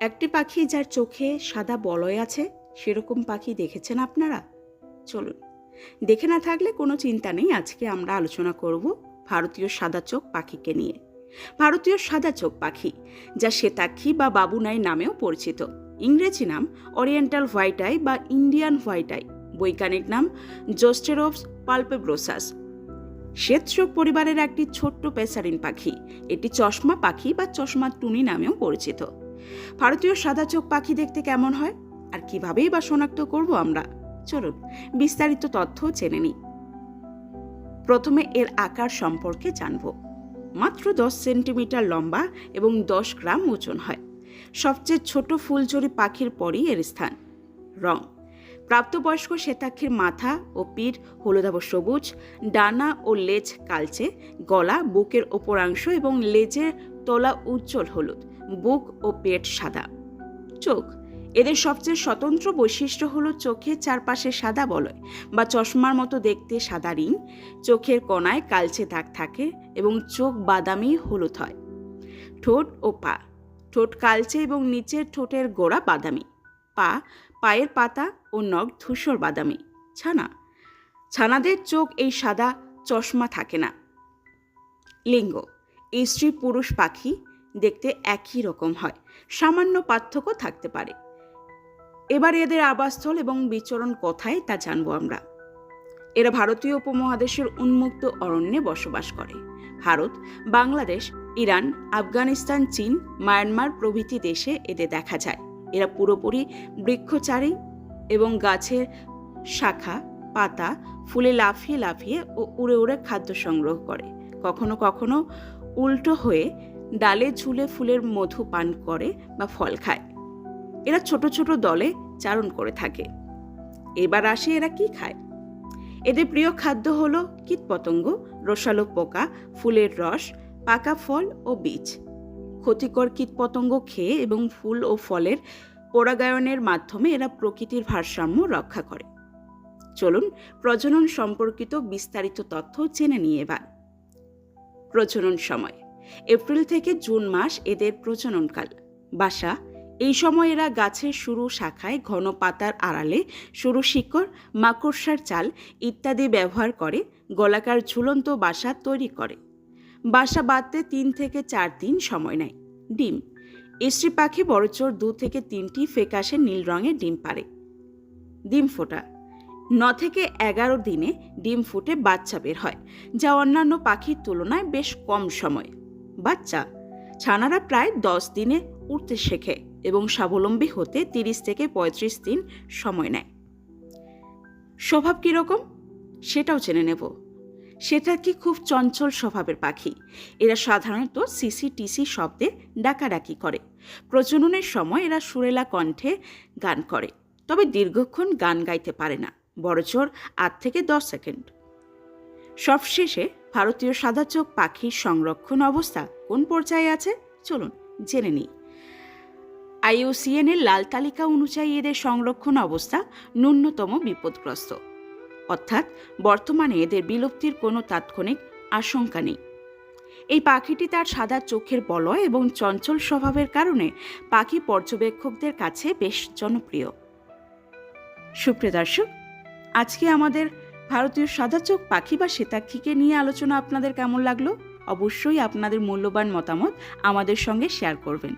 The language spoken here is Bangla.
একটি পাখি যার চোখে সাদা বলয় আছে, সেরকম পাখি দেখেছেন আপনারা? চলুন, দেখে না থাকলে কোনো চিন্তা নেই, আজকে আমরা আলোচনা করব ভারতীয় সাদা চোখ পাখিকে নিয়ে। ভারতীয় সাদা চোখ পাখি, যা শ্বেতাক্ষী বা বাবুনাই নামেও পরিচিত। ইংরেজি নাম ওরিয়েন্টাল হোয়াইট আই বা ইন্ডিয়ান হোয়াইট আই। বৈজ্ঞানিক নাম জোস্টেরোপস পালপেব্রোসাস। শ্বেতচোখ পরিবারের একটি ছোট্ট পেসারিন পাখি, এটি চশমা পাখি বা চশমা টুনি নামেও পরিচিত। ভারতীয় সাদা চোখ পাখি দেখতে কেমন হয়? আর কিভাবেই বা শনাক্ত করব আমরা? চলুন, বিস্তারিত তথ্য জেনে নিই। প্রথমে এর আকার সম্পর্কে জানব। মাত্র দশ সেন্টিমিটার লম্বা এবং দশ গ্রাম ওজন হয়। সবচেয়ে ছোট ফুলচুরি পাখির পরই এর স্থান। রং। প্রাপ্তবয়স্ক শ্বেতাক্ষীর মাথা ও পিঠ হলুদাভ সবুজ, ডানা ও লেজ কালচে, গলা, বুকের ওপরাংশ এবং লেজের তলা উজ্জ্বল হলুদ। বুক ও পেট সাদা। চোখ। এদের সবচেয়ে স্বতন্ত্র বৈশিষ্ট্য হলো চোখের চারপাশে সাদা বলয় বা চশমার মতো দেখতে সাদা রিং, চোখের কণায় কালচে দাগ থাকে এবং চোখ বাদামি হলুদ হয়। ঠোঁট ও পা। ঠোঁট কালচে এবং নিচের ঠোঁটের গোড়া বাদামি। পা, পায়ের পাতা ও নখ ধূসর বাদামি। ছানা। ছানাদের চোখ এই সাদা, চশমা থাকে না। লিঙ্গ। স্ত্রী পুরুষ পাখি দেখতে একই রকম হয়। সামান্য পার্থক্য থাকতে পারে। এবার এদের আবাসস্থল এবং বিচরণ কোথায় তা জানব আমরা। এরা ভারতীয় উপমহাদেশের উন্মুক্ত অরণ্যে বসবাস করে। ভারত, বাংলাদেশ, ইরান, আফগানিস্তান, চীন, মায়ানমার প্রভৃতি দেশে এদের দেখা যায়। এরা পুরোপুরি বৃক্ষচারী এবং গাছের শাখা, পাতা, ফুলে লাফিয়ে লাফিয়ে ও উড়ে উড়ে খাদ্য সংগ্রহ করে। কখনো কখনো উল্টো হয়ে ডালে ঝুলে ফুলের মধু পান করে বা ফল খায়। এরা ছোট ছোট দলে চারণ করে থাকে। এবার আসে এরা কি খায়? এদের প্রিয় খাদ্য হল কীটপতঙ্গ রসালো পোকা, ফুলের রস, পাকা ফল ও বীজ। ক্ষতিকর কীটপতঙ্গ খেয়ে এবং ফুল ও ফলের পরাগায়নের মাধ্যমে এরা প্রকৃতির ভারসাম্য রক্ষা করে। চলুন প্রজনন সম্পর্কিত বিস্তারিত তথ্য জেনে নিয়ে এবার। প্রজনন সময়। এপ্রিল থেকে জুন মাস এদের প্রজননকাল। বাসা, এই সময় এরা গাছের শুরু শাখায় ঘন পাতার আড়ালে সরু শিকড়, মাকড়সার চাল ইত্যাদি ব্যবহার করে, গলাকার ঝুলন্ত বাসা তৈরি করে। বাসা বাঁধতে তিন থেকে চার দিন সময় নেয়। ডিম স্ত্রী পাখি বড়চোর দু থেকে তিনটি ফেকাশে নীল রঙের ডিম পারে ডিম ফোটা, ন থেকে এগারো দিনে ডিম ফুটে বাচ্চা বের হয়, যা অন্যান্য পাখির তুলনায় বেশ কম সময়। বাচ্চা। ছানারা প্রায় দশ দিনে উঠতে শেখে এবং স্বাবলম্বী হতে তিরিশ থেকে পঁয়ত্রিশ দিন সময় নেয়। স্বভাব কীরকম সেটাও জেনে নেব। সেটা কি খুব চঞ্চল স্বভাবের পাখি? এরা সাধারণত সিসি টিসি শব্দে ডাকাডাকি করে। প্রজননের সময় এরা সুরেলা কণ্ঠে গান করে, তবে দীর্ঘক্ষণ গান গাইতে পারে না। বড়জোর আট থেকে দশ সেকেন্ড। সবশেষে ভারতীয় সাদা চোখ পাখির সংরক্ষণ অবস্থা কোন পর্যায়ে আছে? চলুন, জেনে নিই। আইইউসিএন এর লাল তালিকা অনুযায়ী এদের সংরক্ষণ অবস্থা ন্যূনতম বিপদগ্রস্ত। অর্থাৎ, বর্তমানে এদের বিলুপ্তির কোনো তাৎক্ষণিক আশঙ্কা নেই। এই পাখিটি তার সাদা চোখের বলয় এবং চঞ্চল স্বভাবের কারণে পাখি পর্যবেক্ষকদের কাছে বেশ জনপ্রিয়। সুপ্রিয় দর্শক, আজকে আমাদের ভারতীয় সাদা চোখ পাখি বা শ্বেতাক্ষীকে নিয়ে আলোচনা আপনাদের কেমন লাগল? অবশ্যই আপনাদের মূল্যবান মতামত আমাদের সঙ্গে শেয়ার করবেন।